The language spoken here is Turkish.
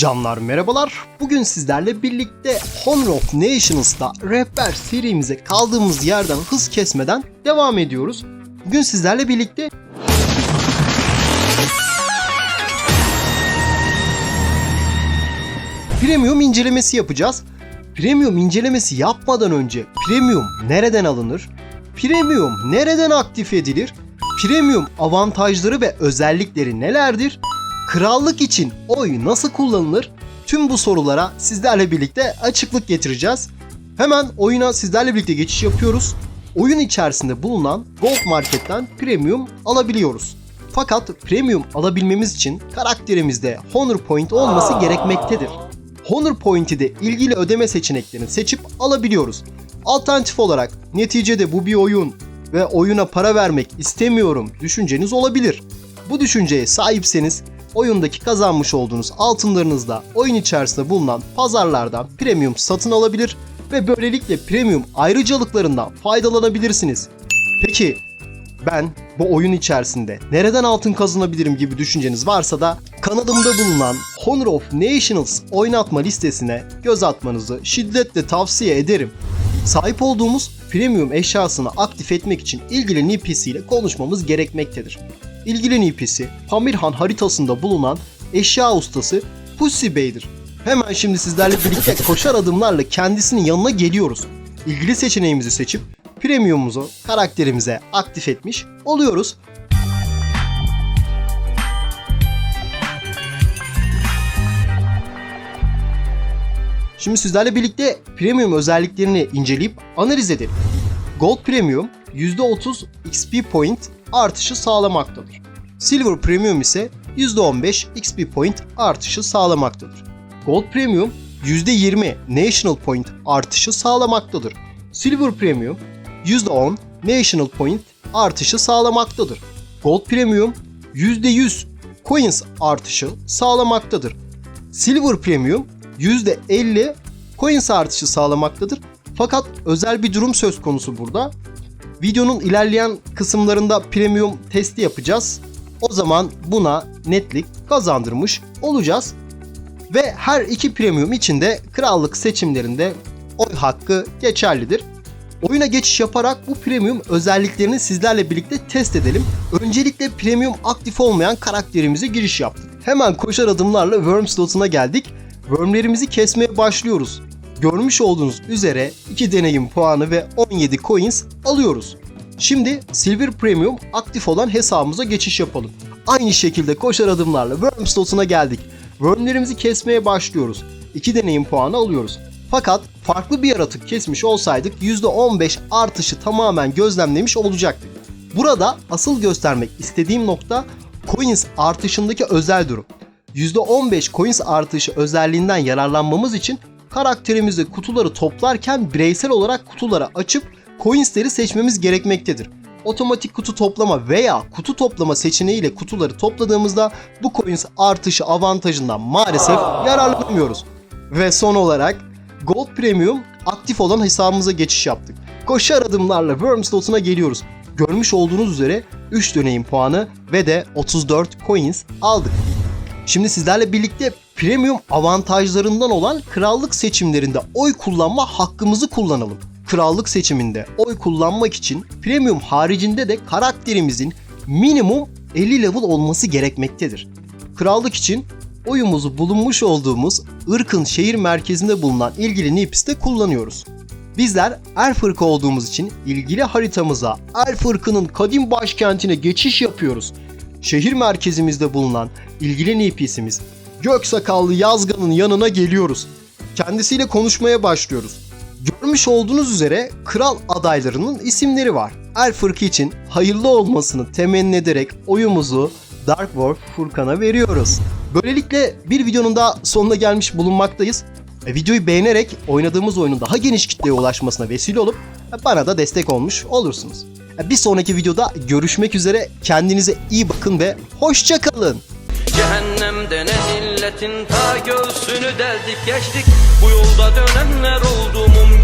Canlar merhabalar. Bugün sizlerle birlikte Honor of Nations'ta rehber serimize kaldığımız yerden hız kesmeden devam ediyoruz. Bugün sizlerle birlikte Premium incelemesi yapacağız. Premium incelemesi yapmadan önce Premium nereden alınır? Premium nereden aktif edilir? Premium avantajları ve özellikleri nelerdir? Krallık için oy nasıl kullanılır? Tüm bu sorulara sizlerle birlikte açıklık getireceğiz. Hemen oyuna sizlerle birlikte geçiş yapıyoruz. Oyun içerisinde bulunan Gold Market'ten Premium alabiliyoruz. Fakat Premium alabilmemiz için karakterimizde Honor Point olması gerekmektedir. Honor Point'i de ilgili ödeme seçeneklerini seçip alabiliyoruz. Alternatif olarak neticede bu bir oyun ve oyuna para vermek istemiyorum düşünceniz olabilir. Bu düşünceye sahipseniz oyundaki kazanmış olduğunuz altınlarınızla oyun içerisinde bulunan pazarlardan premium satın alabilir ve böylelikle premium ayrıcalıklarından faydalanabilirsiniz. Peki ben bu oyun içerisinde nereden altın kazanabilirim gibi düşünceniz varsa da kanalımda bulunan Honor of Nations oynatma listesine göz atmanızı şiddetle tavsiye ederim. Sahip olduğumuz premium eşyasını aktif etmek için ilgili NPC ile konuşmamız gerekmektedir. İlgili NPC Pamirhan haritasında bulunan eşya ustası Pussy Bey'dir. Hemen şimdi sizlerle birlikte koşar adımlarla kendisinin yanına geliyoruz. İlgili seçeneğimizi seçip premiumumuzu karakterimize aktif etmiş oluyoruz. Şimdi sizlerle birlikte premium özelliklerini inceleyip analiz edelim. Gold Premium %30 XP point artışı sağlamaktadır. Silver Premium ise %15 XP point artışı sağlamaktadır. Gold Premium %20 National Point artışı sağlamaktadır. Silver Premium %10 National Point artışı sağlamaktadır. Gold Premium %100 Coins artışı sağlamaktadır. Silver Premium %50 Coins artışı sağlamaktadır. Fakat özel bir durum söz konusu burada. Videonun ilerleyen kısımlarında premium testi yapacağız. O zaman buna netlik kazandırmış olacağız. Ve her iki premium için de krallık seçimlerinde oy hakkı geçerlidir. Oyuna geçiş yaparak bu premium özelliklerini sizlerle birlikte test edelim. Öncelikle premium aktif olmayan karakterimize giriş yaptık. Hemen koşar adımlarla Worm slotuna geldik. Wormlerimizi kesmeye başlıyoruz. Görmüş olduğunuz üzere 2 deneyim puanı ve 17 coins alıyoruz. Şimdi Silver Premium aktif olan hesabımıza geçiş yapalım. Aynı şekilde koşar adımlarla Worm slotuna geldik. Wormlerimizi kesmeye başlıyoruz. 2 deneyim puanı alıyoruz. Fakat farklı bir yaratık kesmiş olsaydık %15 artışı tamamen gözlemlemiş olacaktık. Burada asıl göstermek istediğim nokta coins artışındaki özel durum. %15 coins artışı özelliğinden yararlanmamız için karakterimizde kutuları toplarken bireysel olarak kutuları açıp coinsleri seçmemiz gerekmektedir. Otomatik kutu toplama veya kutu toplama seçeneğiyle kutuları topladığımızda bu coins artışı avantajından maalesef yararlanamıyoruz. Ve son olarak Gold Premium aktif olan hesabımıza geçiş yaptık. Koşar adımlarla Worm slotuna geliyoruz. Görmüş olduğunuz üzere 3 deneyim puanı ve de 34 coins aldık. Şimdi sizlerle birlikte premium avantajlarından olan krallık seçimlerinde oy kullanma hakkımızı kullanalım. Krallık seçiminde oy kullanmak için premium haricinde de karakterimizin minimum 50 level olması gerekmektedir. Krallık için oyumuzu bulunmuş olduğumuz ırkın şehir merkezinde bulunan ilgili NIPS'te kullanıyoruz. Bizler Elf ırkı olduğumuz için ilgili haritamıza Elf ırkının kadim başkentine geçiş yapıyoruz. Şehir merkezimizde bulunan ilgili NPC'miz Göksakallı Yazgan'ın yanına geliyoruz. Kendisiyle konuşmaya başlıyoruz. Görmüş olduğunuz üzere kral adaylarının isimleri var. Irkı için hayırlı olmasını temenni ederek oyumuzu Dark Wolf Furkan'a veriyoruz. Böylelikle bir videonun daha sonuna gelmiş bulunmaktayız. Videoyu beğenerek oynadığımız oyunun daha geniş kitleye ulaşmasına vesile olup e, bana da destek olmuş olursunuz. E, bir sonraki videoda görüşmek üzere. Kendinize iyi bakın ve hoşça kalın. İlletin ta göğsünü deldik geçtik. Bu yolda dönenler oldu mum